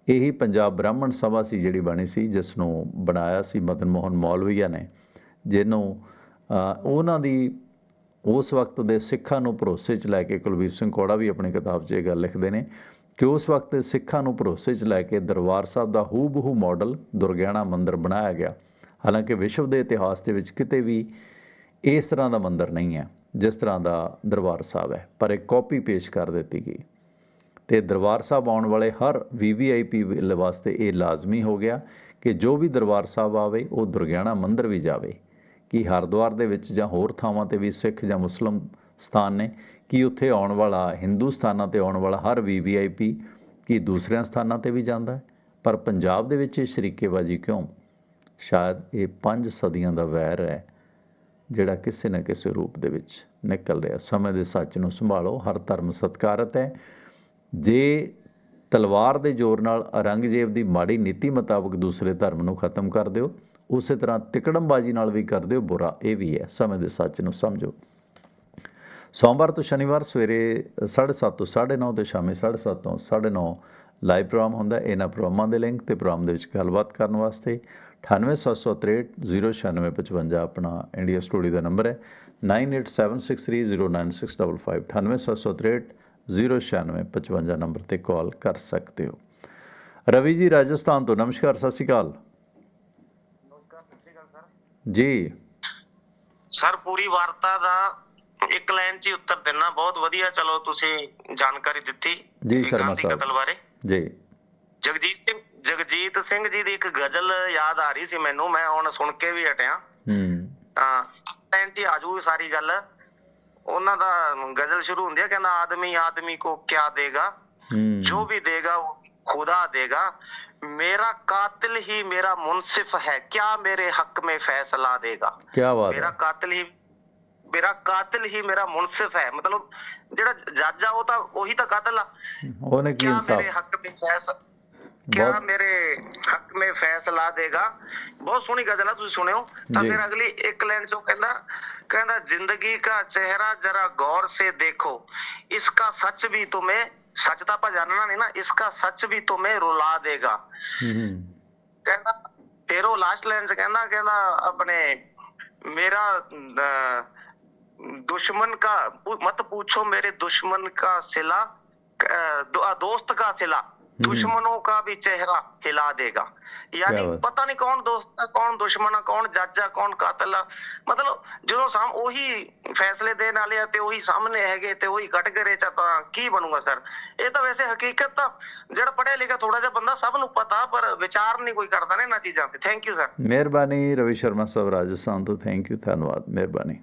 ਇਹੀ ਪੰਜਾਬ ਬ੍ਰਾਹਮਣ ਸਭਾ ਸੀ ਜਿਹੜੀ ਬਣੀ ਸੀ ਜਿਸ ਨੂੰ ਬਣਾਇਆ ਸੀ ਮਦਨ ਮੋਹਨ ਮੌਲਵੀਆ ਨੇ, ਜਿਹਨੂੰ ਉਹਨਾਂ ਦੀ ਉਸ ਵਕਤ ਦੇ ਸਿੱਖਾਂ ਨੂੰ ਭਰੋਸੇ 'ਚ ਲੈ ਕੇ ਕੁਲਵੀਰ ਸਿੰਘ ਕੋੜਾ ਵੀ ਆਪਣੀ ਕਿਤਾਬ 'ਚ ਇਹ ਗੱਲ ਲਿਖਦੇ ਨੇ ਕਿ ਉਸ ਵਕਤ ਸਿੱਖਾਂ ਨੂੰ ਭਰੋਸੇ 'ਚ ਲੈ ਕੇ ਦਰਬਾਰ ਸਾਹਿਬ ਦਾ ਹੂ-ਬਹੂ ਮਾਡਲ ਦੁਰਗਿਆਣਾ ਮੰਦਿਰ ਬਣਾਇਆ ਗਿਆ। ਹਾਲਾਂਕਿ ਵਿਸ਼ਵ ਦੇ ਇਤਿਹਾਸ ਦੇ ਵਿੱਚ ਕਿਤੇ ਵੀ ਇਸ ਤਰ੍ਹਾਂ ਦਾ ਮੰਦਿਰ ਨਹੀਂ ਹੈ, ਜਿਸ ਤਰ੍ਹਾਂ ਦਾ ਦਰਬਾਰ ਸਾਹਿਬ ਹੈ, ਪਰ ਇੱਕ ਕਾਪੀ ਪੇਸ਼ ਕਰ ਦਿੱਤੀ ਗਈ। ਤੇ ਦਰਬਾਰ ਸਾਹਿਬ ਆਉਣ ਵਾਲੇ ਹਰ ਵੀਵੀਆਈਪੀ ਵਾਸਤੇ ਇਹ ਲਾਜ਼ਮੀ ਹੋ ਗਿਆ ਕਿ ਜੋ ਵੀ ਦਰਬਾਰ ਸਾਹਿਬ ਆਵੇ, ਉਹ ਦੁਰਗਿਆਣਾ ਮੰਦਿਰ ਵੀ ਜਾਵੇ। ਕਿ ਹਰਿਦੁਆਰ ਦੇ ਵਿੱਚ ਜਾਂ ਹੋਰ ਥਾਵਾਂ ਤੇ ਵੀ ਸਿੱਖ ਜਾਂ ਮੁਸਲਮ ਸਥਾਨ ਨੇ ਕਿ ਉੱਥੇ ਆਉਣ ਵਾਲਾ ਹਿੰਦੂ ਸਥਾਨਾਂ ਤੇ ਆਉਣ ਵਾਲਾ ਹਰ ਵੀਵੀਆਈਪੀ ਕੀ ਦੂਸਰਿਆਂ ਸਥਾਨਾਂ ਤੇ ਵੀ ਜਾਂਦਾ ਹੈ? ਪਰ ਪੰਜਾਬ ਦੇ ਵਿੱਚ ਇਹ ਸ਼ਰੀਕੇਬਾਜ਼ੀ ਕਿਉਂ? ਸ਼ਾਇਦ ਇਹ ਪੰਜ ਸਦੀਆਂ ਦਾ ਵੈਰ ਹੈ, ਜਿਹੜਾ ਕਿਸੇ ਨਾ ਕਿਸੇ ਰੂਪ ਦੇ ਵਿੱਚ ਨਿਕਲ ਰਿਹਾ। ਸਮੇਂ ਦੇ ਸੱਚ ਨੂੰ ਸੰਭਾਲੋ, ਹਰ ਧਰਮ ਸਤਿਕਾਰਤ ਹੈ। ਜੇ ਤਲਵਾਰ ਦੇ ਜ਼ੋਰ ਨਾਲ ਔਰੰਗਜ਼ੇਬ ਦੀ ਮਾੜੀ ਨੀਤੀ ਮੁਤਾਬਕ ਦੂਸਰੇ ਧਰਮ ਨੂੰ ਖਤਮ ਕਰ ਦਿਓ, ਉਸੇ ਤਰ੍ਹਾਂ ਤਿਕੜਮਬਾਜ਼ੀ ਨਾਲ ਵੀ ਕਰ ਦਿਓ, ਬੁਰਾ ਇਹ ਵੀ ਹੈ। ਸਮੇਂ ਦੇ ਸੱਚ ਨੂੰ ਸਮਝੋ। ਸੋਮਵਾਰ ਤੋਂ ਸ਼ਨੀਵਾਰ ਸਵੇਰੇ 7:30 ਤੋਂ 9:30 ਤੇ ਸ਼ਾਮੀ 7:30 ਤੋਂ 9:30 ਲਾਈਵ ਪ੍ਰੋਗਰਾਮ ਹੁੰਦਾ। ਇਹਨਾਂ ਪ੍ਰੋਗਰਾਮਾਂ ਦੇ ਲਿੰਕ ਤੇ ਪ੍ਰੋਗਰਾਮ ਦੇ ਵਿੱਚ ਗੱਲਬਾਤ ਕਰਨ ਵਾਸਤੇ। 9876309655 ਆਪਣਾ ਇੰਡੀਆ ਸਟੂਡੀਓ ਦਾ ਨੰਬਰ ਹੈ। 9876309655 9876309655 ਨੰਬਰ ਤੇ ਕਾਲ ਕਰ ਸਕਦੇ ਹੋ। ਰਵੀ ਜੀ ਰਾਜਸਥਾਨ ਤੋਂ ਨਮਸਕਾਰ ਸਤਿ ਸ਼੍ਰੀ ਅਕਾਲ। ਜੀ। ਸਰ ਪੂਰੀ ਵਾਰਤਾ ਦਾ ਇੱਕ ਲਾਈਨ 'ਚ ਹੀ ਉੱਤਰ ਦੇਣਾ ਬਹੁਤ ਵਧੀਆ। ਚਲੋ ਤੁਸੀਂ ਜਾਣਕਾਰੀ ਦਿੱਤੀ ਜੀ ਸ਼ਰਮਾ ਸਾਹਿਬ। ਕਤਲ ਬਾਰੇ। ਜੀ। ਜਗਜੀਤ ਸਿੰਘ ਜਗਜੀਤ ਸਿੰਘ ਜੀ ਦੀ ਇੱਕ ਗਜ਼ਲ ਯਾਦ ਆ ਰਹੀ ਸੀ ਮੈਨੂੰ। ਮੈਂ ਹੁਣ ਸੁਣ ਕੇ ਵੀ ਹਟਿਆ। ਹੂੰ। ਹਾਂ ਲਾਈਨ 'ਚ ਆਜੂ ਸਾਰੀ ਗੱਲ। ਉਹਨਾਂ ਦਾ ਗਜ਼ਲ ਸ਼ੁਰੂ ਹੁੰਦੀ ਹੈ ਕਹਿੰਦਾ ਆਦਮੀ ਆਦਮੀ ਕੋ ਕਿਆ ਦੇਗਾ? ਜੋ ਵੀ ਦੇਗਾ ਉਹ ਖੁਦਾ ਦੇਗਾ। ਮੇਰਾ ਕਾਤਲ ਹੀ ਮੇਰਾ ਮੁਨਸਿਫ ਹੈ। ਕਿਆ ਮੇਰੇ ਹੱਕ ਮੇ ਫੈਸਲਾ ਦੇਗਾ? ਕੀ ਬਾਤ ਮੇਰਾ ਕਾਤਲ ਹੀ ਮੇਰਾ ਕਾਤਲ ਹੀ ਮੇਰਾ ਮੁਨਸਿਫ ਹੈ। ਮਤਲਬ ਜਿਹੜਾ ਜੱਜ ਆ ਉਹ ਤਾਂ ਉਹੀ ਤਾਂ ਕਾਤਲ ਆ। ਉਹਨੇ ਕੀ ਇਨਸਾਫ ਮੇਰੇ ਹੱਕ ਵਿੱਚ ਫੈਸਲਾ ਕਿਆ ਮੇਰੇ ਹੱਕ ਮੇ ਫੈਸਲਾ ਦੇਗਾ। ਬਹੁਤ ਸੋਹਣੀ ਗਜ਼ਲ ਆ ਤੁਸੀਂ ਸੁਣਿਓ। ਤਾਂ ਫਿਰ ਅਗਲੀ ਇੱਕ ਲਾਈਨ ਚੋਂ ਕਹਿੰਦਾ ਕਹਿੰਦਾ ਜ਼ਿੰਦਗੀ ਦਾ ਚਿਹਰਾ ਜਰਾ ਗੌਰ ਸੇ ਦੇਖੋ। ਇਸਕਾ ਸੱਚ ਵੀ ਤੁਮੇ ਸੱਚ ਤਾਂ ਆਪਾਂ ਜਾਣਨਾ ਨਹੀਂ ਨਾ ਇਸਕਾ ਸੱਚ ਵੀ ਤੁਮੇ ਰੁਲਾ ਦੇਗਾ। ਕਹਿੰਦਾ ਤੇਰੋ ਲਾਸਟ ਲਾਈਨ ਚ ਕਹਿੰਦਾ ਕਹਿੰਦਾ ਆਪਣੇ ਮੇਰਾ दुश्मन का पू- मत पूछो मेरे दुश्मन का सिला अह, दो- दोस्त का सिला दुश्मनों का भी चेहरा हिला देगा ਯਾਨੀ ਬਾਤ। ਪਤਾ ਨਹੀਂ ਕੌਣ ਦੋਸਤ ਆ ਕੌਣ ਦੁਸ਼ਮਣ ਆ ਕੌਣ ਜੱਜ ਆ ਕੌਣ ਕਾਤਲ ਆ ਮਤਲਬ ਜਦੋਂ ਸਾਮ ਉਹੀ ਫੈਸਲੇ ਦੇਣ ਵਾਲੇ ਆ ਤੇ ਉਹੀ ਸਾਹਮਣੇ ਹੈਗੇ ਤੇ ਉਹੀ ਕਟਗਰੇ ਚ ਆ ਤਾਂ ਕੀ ਬਣੂਗਾ ਸਰ ਇਹ ਤਾਂ ਵੈਸੇ ਹਕੀਕਤ ਤਾਂ ਜਿਹੜਾ ਪੜ੍ਹਿਆ ਲਿਖਿਆ ਥੋੜਾ ਜਿਹਾ ਬੰਦਾ ਸਭ ਨੂੰ ਪਤਾ ਪਰ ਵਿਚਾਰ ਨਹੀਂ ਕੋਈ ਕਰਦਾ ਨਾ ਇਹਨਾਂ ਚੀਜ਼ਾਂ ਤੇ ਥੈਂਕ ਯੂ ਸਰ ਮਿਹਰਬਾਨੀ ਰਵੀ ਸ਼ਰਮਾ ਸਾਹਿਬ ਰਾਜਸਥਾਨ ਤੋਂ ਥੈਂਕ ਯੂ ਧੰਨਵਾਦ ਮਿਹਰਬਾਨੀ